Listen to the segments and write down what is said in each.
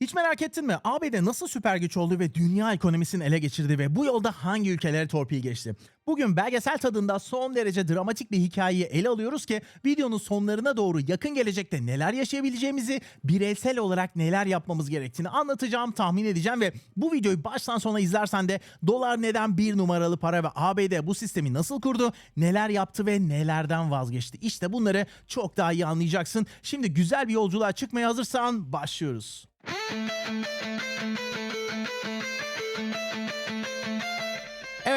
Hiç merak ettin mi? ABD nasıl süper güç oldu ve dünya ekonomisini ele geçirdi ve bu yolda hangi ülkelere torpil geçti? Bugün belgesel tadında son derece dramatik bir hikayeyi ele alıyoruz ki videonun sonlarına doğru yakın gelecekte neler yaşayabileceğimizi, bireysel olarak neler yapmamız gerektiğini anlatacağım, tahmin edeceğim ve bu videoyu baştan sona izlersen de dolar neden bir numaralı para ve ABD bu sistemi nasıl kurdu, neler yaptı ve nelerden vazgeçti? İşte bunları çok daha iyi anlayacaksın. Şimdi güzel bir yolculuğa çıkmaya hazırsan başlıyoruz.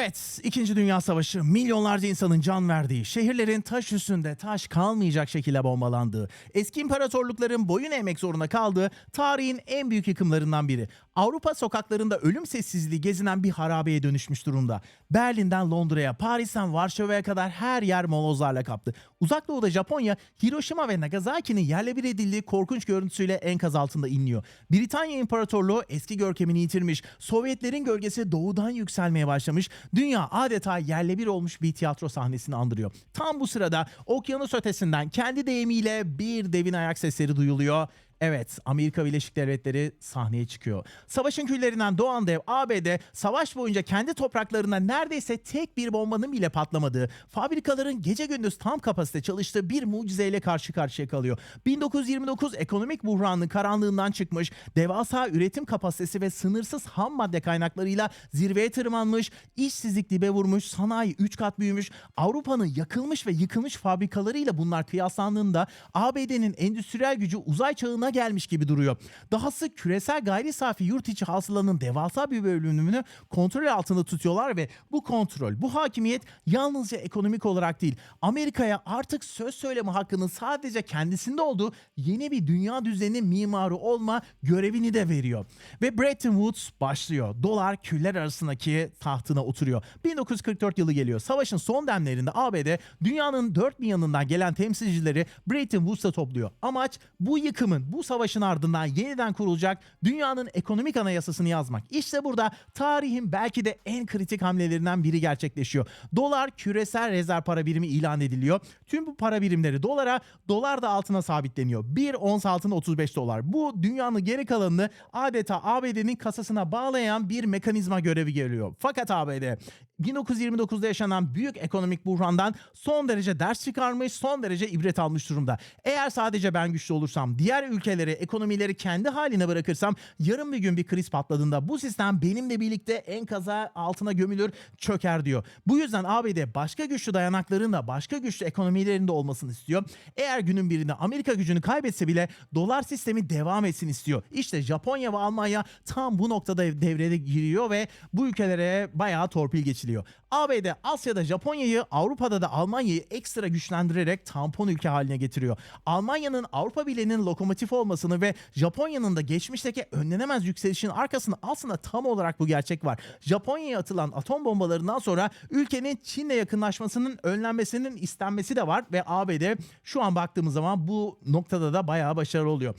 Evet, İkinci Dünya Savaşı milyonlarca insanın can verdiği, şehirlerin taş üstünde taş kalmayacak şekilde bombalandığı, eski imparatorlukların boyun eğmek zorunda kaldığı tarihin en büyük yıkımlarından biri. Avrupa sokaklarında ölüm sessizliği gezinen bir harabeye dönüşmüş durumda. Berlin'den Londra'ya, Paris'ten Varşova'ya kadar her yer molozlarla kaplı. Uzak Doğu'da Japonya, Hiroşima ve Nagasaki'nin yerle bir edildiği korkunç görüntüsüyle enkaz altında inliyor. Britanya İmparatorluğu eski görkemini yitirmiş, Sovyetlerin gölgesi doğudan yükselmeye başlamış, dünya adeta yerle bir olmuş bir tiyatro sahnesini andırıyor. Tam bu sırada okyanus ötesinden kendi deyimiyle bir devin ayak sesleri duyuluyor. Evet, Amerika Birleşik Devletleri sahneye çıkıyor. Savaşın küllerinden doğan dev ABD, savaş boyunca kendi topraklarında neredeyse tek bir bombanın bile patlamadığı, fabrikaların gece gündüz tam kapasite çalıştığı bir mucizeyle karşı karşıya kalıyor. 1929 ekonomik buhranın karanlığından çıkmış, devasa üretim kapasitesi ve sınırsız ham madde kaynaklarıyla zirveye tırmanmış, işsizlik dibe vurmuş, sanayi 3 kat büyümüş, Avrupa'nın yakılmış ve yıkılmış fabrikalarıyla bunlar kıyaslandığında ABD'nin endüstriyel gücü uzay çağına gelmiş gibi duruyor. Dahası küresel gayri safi yurt içi hasılanın devasa bir bölümünü kontrol altında tutuyorlar ve bu kontrol, bu hakimiyet yalnızca ekonomik olarak değil, Amerika'ya artık söz söyleme hakkının sadece kendisinde olduğu yeni bir dünya düzeninin mimarı olma görevini de veriyor. Ve Bretton Woods başlıyor. Dolar küller arasındaki tahtına oturuyor. 1944 yılı geliyor. Savaşın son demlerinde ABD dünyanın dört bir yanından gelen temsilcileri Bretton Woods'a topluyor. Amaç bu yıkımın, bu savaşın ardından yeniden kurulacak dünyanın ekonomik anayasasını yazmak. İşte burada tarihin belki de en kritik hamlelerinden biri gerçekleşiyor. Dolar küresel rezerv para birimi ilan ediliyor. Tüm bu para birimleri dolara, dolar da altına sabitleniyor. Bir ons altın 35 dolar. Bu dünyanın geri kalanını adeta ABD'nin kasasına bağlayan bir mekanizma görevi geliyor. Fakat ABD 1929'da yaşanan büyük ekonomik buhrandan son derece ders çıkarmış, son derece ibret almış durumda. Eğer sadece ben güçlü olursam, diğer ülkeleri, ekonomileri kendi haline bırakırsam yarın bir gün bir kriz patladığında bu sistem benimle birlikte enkaza altına gömülür, çöker diyor. Bu yüzden ABD başka güçlü dayanakların da başka güçlü ekonomilerinde olmasını istiyor. Eğer günün birinde Amerika gücünü kaybetse bile dolar sistemi devam etsin istiyor. İşte Japonya ve Almanya tam bu noktada devrede giriyor ve bu ülkelere bayağı torpil geçiliyor. ABD Asya'da Japonya'yı, Avrupa'da da Almanya'yı ekstra güçlendirerek tampon ülke haline getiriyor. Almanya'nın Avrupa Birliği'nin lokomotif olmasını ve Japonya'nın da geçmişteki önlenemez yükselişin arkasında aslında tam olarak bu gerçek var. Japonya'ya atılan atom bombalarından sonra ülkenin Çin'le yakınlaşmasının önlenmesinin istenmesi de var ve ABD şu an baktığımız zaman bu noktada da bayağı başarılı oluyor.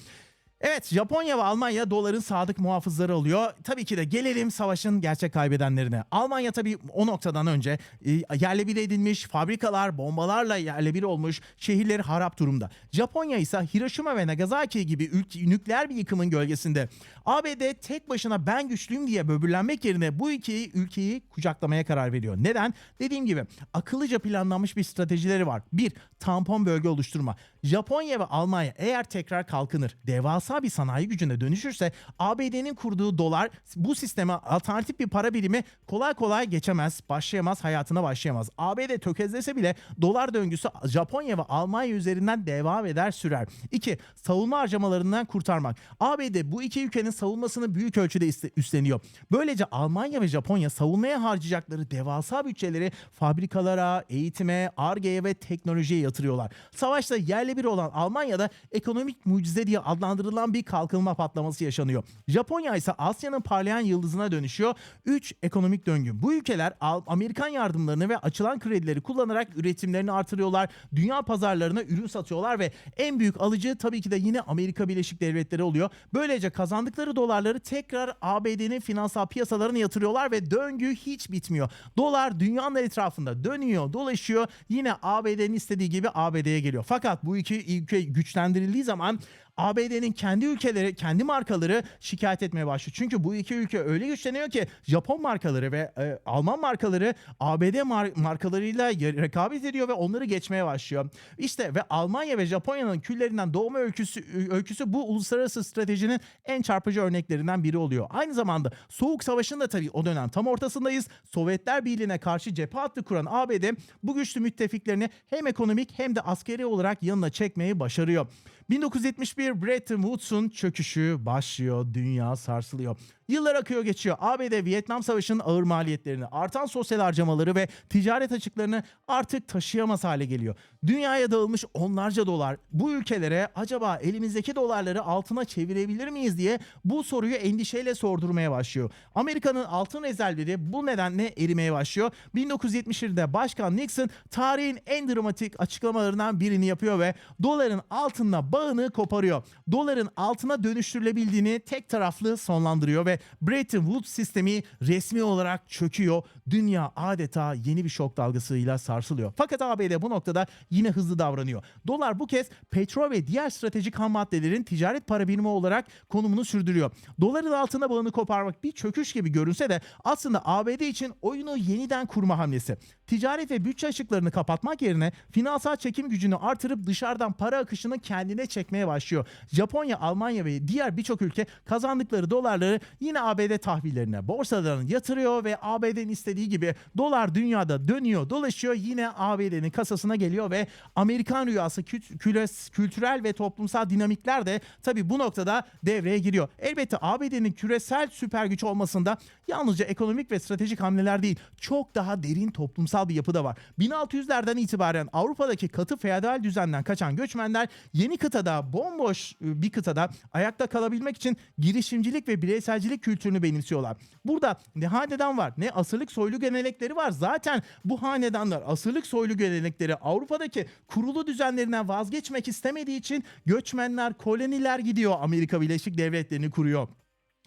Evet Japonya ve Almanya doların sadık muhafızları oluyor. Tabii ki de gelelim savaşın gerçek kaybedenlerine. Almanya tabii o noktadan önce e, yerle bir edilmiş, fabrikalar bombalarla yerle bir olmuş, şehirleri harap durumda. Japonya ise Hiroşima ve Nagasaki gibi ülke, nükleer bir yıkımın gölgesinde. ABD tek başına ben güçlüyüm diye böbürlenmek yerine bu iki ülkeyi kucaklamaya karar veriyor. Neden? Dediğim gibi akıllıca planlanmış bir stratejileri var. Bir, tampon bölge oluşturma. Japonya ve Almanya eğer tekrar kalkınır, devasa bir sanayi gücüne dönüşürse ABD'nin kurduğu dolar bu sisteme alternatif bir para birimi kolay kolay geçemez, başlayamaz, hayatına başlayamaz. ABD tökezlese bile dolar döngüsü Japonya ve Almanya üzerinden devam eder sürer. 2. Savunma harcamalarından kurtarmak. ABD bu iki ülkenin savunmasını büyük ölçüde üstleniyor. Böylece Almanya ve Japonya savunmaya harcayacakları devasa bütçeleri fabrikalara, eğitime, ARGE'ye ve teknolojiye yatırıyorlar. Savaşta yerle bir olan Almanya'da ekonomik mucize diye adlandırılan bir kalkınma patlaması yaşanıyor. Japonya ise Asya'nın parlayan yıldızına dönüşüyor. 3 ekonomik döngü. Bu ülkeler Amerikan yardımlarını ve açılan kredileri kullanarak üretimlerini artırıyorlar. Dünya pazarlarına ürün satıyorlar ve en büyük alıcı tabii ki de yine Amerika Birleşik Devletleri oluyor. Böylece kazandıkları dolarları tekrar ABD'nin finansal piyasalarına yatırıyorlar ve döngü hiç bitmiyor. Dolar dünyanın etrafında dönüyor, dolaşıyor. Yine ABD'nin istediği gibi ABD'ye geliyor. Fakat bu iki ülke güçlendirildiği zaman ABD'nin kendi ülkeleri, kendi markaları şikayet etmeye başlıyor. Çünkü bu iki ülke öyle güçleniyor ki Japon markaları ve e, Alman markaları ABD mar- markalarıyla rekabet ediyor ve onları geçmeye başlıyor. İşte ve Almanya ve Japonya'nın küllerinden doğma öyküsü, öyküsü bu uluslararası stratejinin en çarpıcı örneklerinden biri oluyor. Aynı zamanda Soğuk Savaş'ın da tabii o dönem tam ortasındayız. Sovyetler Birliği'ne karşı cephe hattı kuran ABD bu güçlü müttefiklerini hem ekonomik hem de askeri olarak yanına çekmeyi başarıyor. 1971 Bretton Woods'un çöküşü başlıyor, dünya sarsılıyor. Yıllar akıyor geçiyor. ABD Vietnam Savaşı'nın ağır maliyetlerini, artan sosyal harcamaları ve ticaret açıklarını artık taşıyamaz hale geliyor. Dünyaya dağılmış onlarca dolar. Bu ülkelere acaba elimizdeki dolarları altına çevirebilir miyiz diye bu soruyu endişeyle sordurmaya başlıyor. Amerika'nın altın rezervleri bu nedenle erimeye başlıyor. 1971'de Başkan Nixon tarihin en dramatik açıklamalarından birini yapıyor ve doların altınla bağını koparıyor. Doların altına dönüştürülebildiğini tek taraflı sonlandırıyor ve Bretton Woods sistemi resmi olarak çöküyor. Dünya adeta yeni bir şok dalgasıyla sarsılıyor. Fakat ABD bu noktada yine hızlı davranıyor. Dolar bu kez petrol ve diğer stratejik ham maddelerin ticaret para birimi olarak konumunu sürdürüyor. Doların altına bağını koparmak bir çöküş gibi görünse de aslında ABD için oyunu yeniden kurma hamlesi. Ticaret ve bütçe açıklarını kapatmak yerine finansal çekim gücünü artırıp dışarıdan para akışını kendine çekmeye başlıyor. Japonya, Almanya ve diğer birçok ülke kazandıkları dolarları yine ABD tahvillerine, borsalarına yatırıyor ve ABD'nin istediği gibi dolar dünyada dönüyor, dolaşıyor yine ABD'nin kasasına geliyor ve Amerikan rüyası küles- kültürel ve toplumsal dinamikler de tabii bu noktada devreye giriyor. Elbette ABD'nin küresel süper güç olmasında yalnızca ekonomik ve stratejik hamleler değil, çok daha derin toplumsal bir yapı da var. 1600'lerden itibaren Avrupa'daki katı feodal düzenden kaçan göçmenler yeni kıtada bomboş e, bir kıtada ayakta kalabilmek için girişimcilik ve bireyselcilik kültürünü benimsiyorlar. Burada ne hanedan var ne asırlık soylu gelenekleri var. Zaten bu hanedanlar asırlık soylu gelenekleri Avrupa'daki kurulu düzenlerinden vazgeçmek istemediği için göçmenler, koloniler gidiyor Amerika Birleşik Devletleri'ni kuruyor.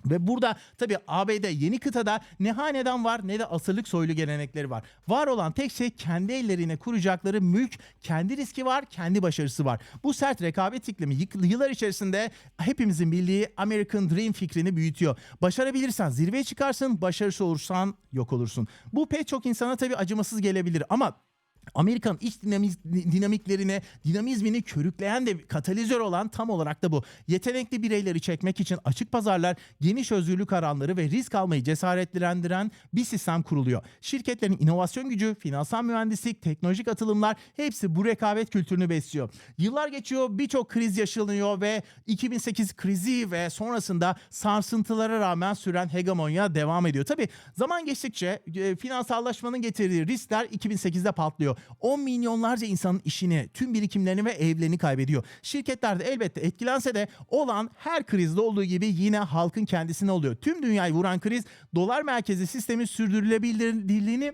Ve burada tabii ABD yeni kıtada ne hanedan var ne de asırlık soylu gelenekleri var. Var olan tek şey kendi ellerine kuracakları mülk, kendi riski var, kendi başarısı var. Bu sert rekabet iklimi yıllar içerisinde hepimizin bildiği American Dream fikrini büyütüyor. Başarabilirsen zirveye çıkarsın, başarısız olursan yok olursun. Bu pek çok insana tabii acımasız gelebilir ama Amerika'nın iç dinamiz, dinamiklerine, dinamizmini körükleyen de katalizör olan tam olarak da bu. Yetenekli bireyleri çekmek için açık pazarlar, geniş özgürlük alanları ve risk almayı cesaretlendiren bir sistem kuruluyor. Şirketlerin inovasyon gücü, finansal mühendislik, teknolojik atılımlar hepsi bu rekabet kültürünü besliyor. Yıllar geçiyor, birçok kriz yaşanıyor ve 2008 krizi ve sonrasında sarsıntılara rağmen süren hegemonya devam ediyor. Tabi zaman geçtikçe e, finansallaşmanın getirdiği riskler 2008'de patlıyor. 10 milyonlarca insanın işini, tüm birikimlerini ve evlerini kaybediyor. Şirketler de elbette etkilense de olan her krizde olduğu gibi yine halkın kendisine oluyor. Tüm dünyayı vuran kriz dolar merkezi sistemi sürdürülebilirliğini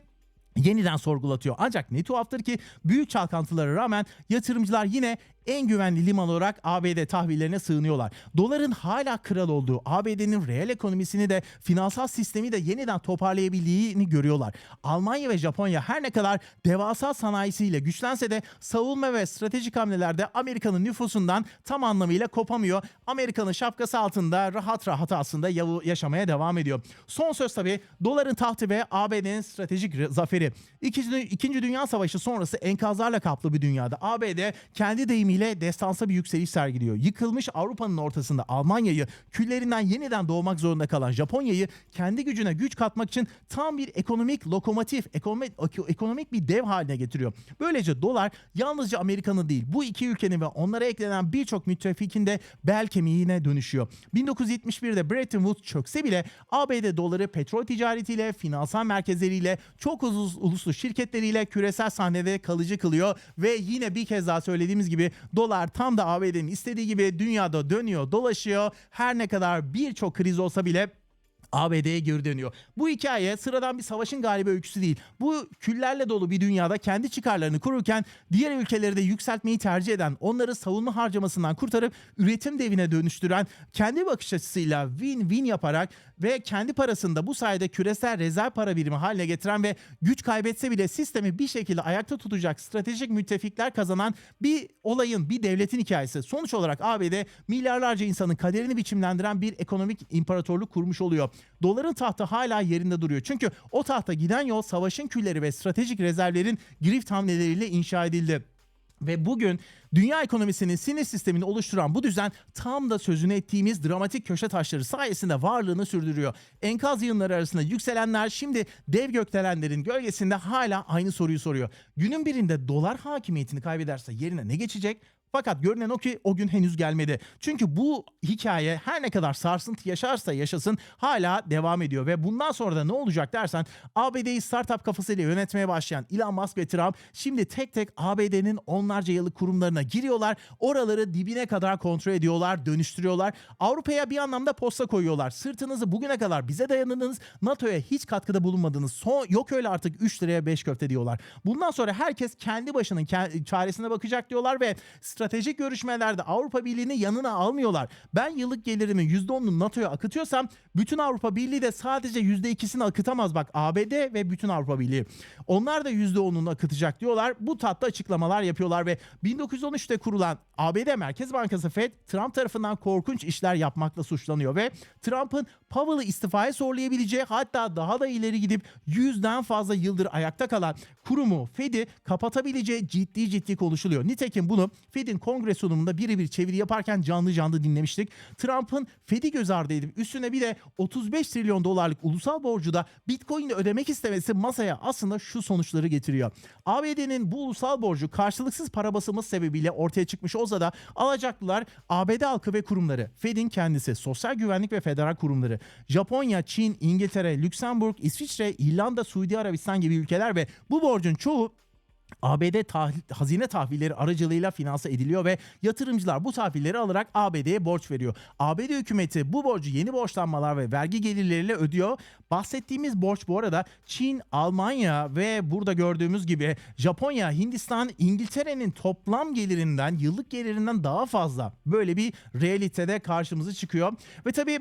yeniden sorgulatıyor. Ancak ne tuhaftır ki büyük çalkantılara rağmen yatırımcılar yine en güvenli liman olarak ABD tahvillerine sığınıyorlar. Doların hala kral olduğu, ABD'nin reel ekonomisini de finansal sistemi de yeniden toparlayabildiğini görüyorlar. Almanya ve Japonya her ne kadar devasa sanayisiyle güçlense de savunma ve stratejik hamlelerde Amerika'nın nüfusundan tam anlamıyla kopamıyor. Amerika'nın şapkası altında rahat rahat aslında yaşamaya devam ediyor. Son söz tabii doların tahtı ve ABD'nin stratejik zaferi. İkinci, İkinci Dünya Savaşı sonrası enkazlarla kaplı bir dünyada ABD kendi deyimiyle destansa bir yükseliş sergiliyor. Yıkılmış Avrupa'nın ortasında Almanya'yı küllerinden yeniden doğmak zorunda kalan Japonya'yı kendi gücüne güç katmak için tam bir ekonomik lokomotif, ekonomik, ekonomik bir dev haline getiriyor. Böylece dolar yalnızca Amerika'nın değil bu iki ülkenin ve onlara eklenen birçok müttefikin de bel kemiğine dönüşüyor. 1971'de Bretton Woods çökse bile ABD doları petrol ticaretiyle, finansal merkezleriyle, çok ulus- uluslu şirketleriyle küresel sahnede kalıcı kılıyor ve yine bir kez daha söylediğimiz gibi dolar tam da ABD'nin istediği gibi dünyada dönüyor, dolaşıyor. Her ne kadar birçok kriz olsa bile ABD'ye geri dönüyor. Bu hikaye sıradan bir savaşın galibi öyküsü değil. Bu küllerle dolu bir dünyada kendi çıkarlarını kururken diğer ülkeleri de yükseltmeyi tercih eden, onları savunma harcamasından kurtarıp üretim devine dönüştüren, kendi bakış açısıyla win-win yaparak ve kendi parasını da bu sayede küresel rezerv para birimi haline getiren ve güç kaybetse bile sistemi bir şekilde ayakta tutacak stratejik müttefikler kazanan bir olayın, bir devletin hikayesi. Sonuç olarak ABD milyarlarca insanın kaderini biçimlendiren bir ekonomik imparatorluk kurmuş oluyor. Doların tahtı hala yerinde duruyor. Çünkü o tahta giden yol savaşın külleri ve stratejik rezervlerin girift hamleleriyle inşa edildi. Ve bugün dünya ekonomisinin sinir sistemini oluşturan bu düzen tam da sözünü ettiğimiz dramatik köşe taşları sayesinde varlığını sürdürüyor. Enkaz yığınları arasında yükselenler şimdi dev gökdelenlerin gölgesinde hala aynı soruyu soruyor. Günün birinde dolar hakimiyetini kaybederse yerine ne geçecek? Fakat görünen o ki o gün henüz gelmedi. Çünkü bu hikaye her ne kadar sarsıntı yaşarsa yaşasın hala devam ediyor. Ve bundan sonra da ne olacak dersen ABD'yi startup kafasıyla yönetmeye başlayan Elon Musk ve Trump şimdi tek tek ABD'nin onlarca yıllık kurumlarına giriyorlar. Oraları dibine kadar kontrol ediyorlar, dönüştürüyorlar. Avrupa'ya bir anlamda posta koyuyorlar. Sırtınızı bugüne kadar bize dayandınız. NATO'ya hiç katkıda bulunmadınız. Son, yok öyle artık 3 liraya 5 köfte diyorlar. Bundan sonra herkes kendi başının çaresine bakacak diyorlar ve stratejik görüşmelerde Avrupa Birliği'ni yanına almıyorlar. Ben yıllık gelirimin %10'unu NATO'ya akıtıyorsam bütün Avrupa Birliği de sadece %2'sini akıtamaz. Bak ABD ve bütün Avrupa Birliği. Onlar da %10'unu akıtacak diyorlar. Bu tatlı açıklamalar yapıyorlar ve 1913'te kurulan ABD Merkez Bankası Fed Trump tarafından korkunç işler yapmakla suçlanıyor ve Trump'ın Powell'ı istifaya zorlayabileceği hatta daha da ileri gidip yüzden fazla yıldır ayakta kalan kurumu Fed'i kapatabileceği ciddi ciddi konuşuluyor. Nitekim bunu Fed'in kongre sunumunda birebir çeviri yaparken canlı canlı dinlemiştik. Trump'ın Fed'i göz ardı edip üstüne bir de 35 trilyon dolarlık ulusal borcu da Bitcoin'le ödemek istemesi masaya aslında şu sonuçları getiriyor. ABD'nin bu ulusal borcu karşılıksız para basımı sebebiyle ortaya çıkmış olsa da alacaklılar ABD halkı ve kurumları, Fed'in kendisi, sosyal güvenlik ve federal kurumları, Japonya, Çin, İngiltere, Lüksemburg, İsviçre, İrlanda, Suudi Arabistan gibi ülkeler ve bu borcun çoğu ABD tah- hazine tahvilleri aracılığıyla finanse ediliyor ve yatırımcılar bu tahvilleri alarak ABD'ye borç veriyor. ABD hükümeti bu borcu yeni borçlanmalar ve vergi gelirleriyle ödüyor. Bahsettiğimiz borç bu arada Çin, Almanya ve burada gördüğümüz gibi Japonya, Hindistan, İngiltere'nin toplam gelirinden, yıllık gelirinden daha fazla. Böyle bir realitede karşımıza çıkıyor. Ve tabii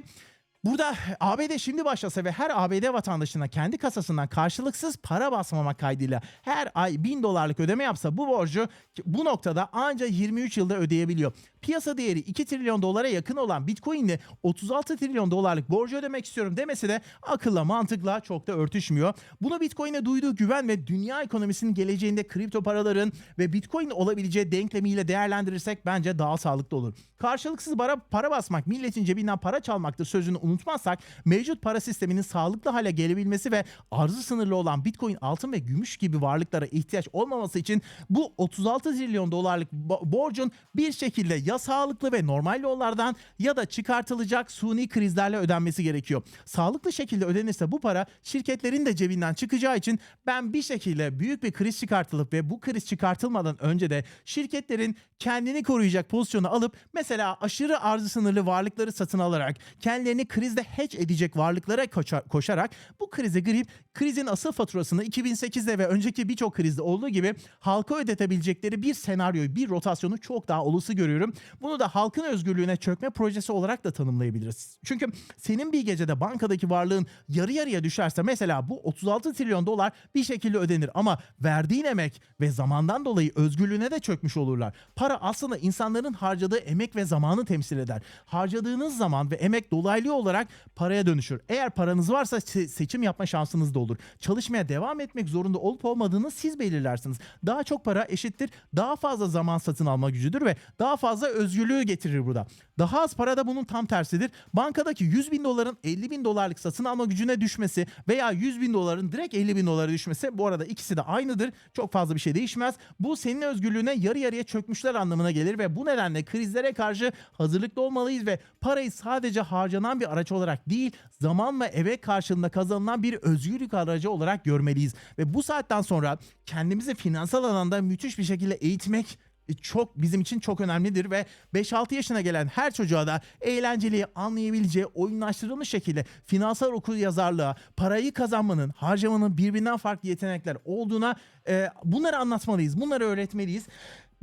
Burada ABD şimdi başlasa ve her ABD vatandaşına kendi kasasından karşılıksız para basmamak kaydıyla her ay 1000 dolarlık ödeme yapsa bu borcu bu noktada ancak 23 yılda ödeyebiliyor. Piyasa değeri 2 trilyon dolara yakın olan Bitcoin'le 36 trilyon dolarlık borcu ödemek istiyorum demesi de akılla mantıkla çok da örtüşmüyor. Bunu Bitcoin'e duyduğu güven ve dünya ekonomisinin geleceğinde kripto paraların ve Bitcoin olabileceği denklemiyle değerlendirirsek bence daha sağlıklı olur. Karşılıksız para, para basmak, milletin cebinden para çalmaktır sözünü unutmazsak mevcut para sisteminin sağlıklı hale gelebilmesi ve arzı sınırlı olan Bitcoin, altın ve gümüş gibi varlıklara ihtiyaç olmaması için bu 36 trilyon dolarlık bo- borcun bir şekilde ya sağlıklı ve normal yollardan ya da çıkartılacak suni krizlerle ödenmesi gerekiyor. Sağlıklı şekilde ödenirse bu para şirketlerin de cebinden çıkacağı için ben bir şekilde büyük bir kriz çıkartılıp ve bu kriz çıkartılmadan önce de şirketlerin kendini koruyacak pozisyonu alıp mesela aşırı arzı sınırlı varlıkları satın alarak kendilerini krizde hedge edecek varlıklara koşa- koşarak bu krize girip krizin asıl faturasını 2008'de ve önceki birçok krizde olduğu gibi halka ödetebilecekleri bir senaryoyu, bir rotasyonu çok daha olası görüyorum. Bunu da halkın özgürlüğüne çökme projesi olarak da tanımlayabiliriz. Çünkü senin bir gecede bankadaki varlığın yarı yarıya düşerse mesela bu 36 trilyon dolar bir şekilde ödenir ama verdiğin emek ve zamandan dolayı özgürlüğüne de çökmüş olurlar. Para aslında insanların harcadığı emek ve zamanı temsil eder. Harcadığınız zaman ve emek dolaylı olarak paraya dönüşür. Eğer paranız varsa se- seçim yapma şansınız da olur. Çalışmaya devam etmek zorunda olup olmadığını siz belirlersiniz. Daha çok para eşittir daha fazla zaman satın alma gücüdür ve daha fazla özgürlüğü getirir burada. Daha az para da bunun tam tersidir. Bankadaki 100 bin doların 50 bin dolarlık satın alma gücüne düşmesi veya 100 bin doların direkt 50 bin dolara düşmesi bu arada ikisi de aynıdır. Çok fazla bir şey değişmez. Bu senin özgürlüğüne yarı yarıya çökmüşler anlamına gelir ve bu nedenle krizlere karşı hazırlıklı olmalıyız ve parayı sadece harcanan bir araç olarak değil zaman ve emek karşılığında kazanılan bir özgürlük aracı olarak görmeliyiz. Ve bu saatten sonra kendimizi finansal alanda müthiş bir şekilde eğitmek çok bizim için çok önemlidir ve 5-6 yaşına gelen her çocuğa da eğlenceli, anlayabileceği, oyunlaştırılmış şekilde finansal okur yazarlığa, parayı kazanmanın, harcamanın birbirinden farklı yetenekler olduğuna e, bunları anlatmalıyız, bunları öğretmeliyiz.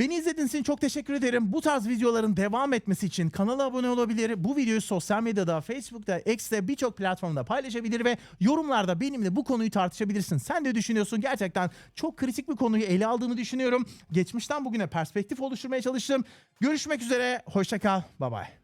Beni izlediğiniz için çok teşekkür ederim. Bu tarz videoların devam etmesi için kanala abone olabilir. Bu videoyu sosyal medyada, Facebook'ta, X'te birçok platformda paylaşabilir ve yorumlarda benimle bu konuyu tartışabilirsin. Sen de düşünüyorsun gerçekten çok kritik bir konuyu ele aldığımı düşünüyorum. Geçmişten bugüne perspektif oluşturmaya çalıştım. Görüşmek üzere. Hoşça kal. Bye bye.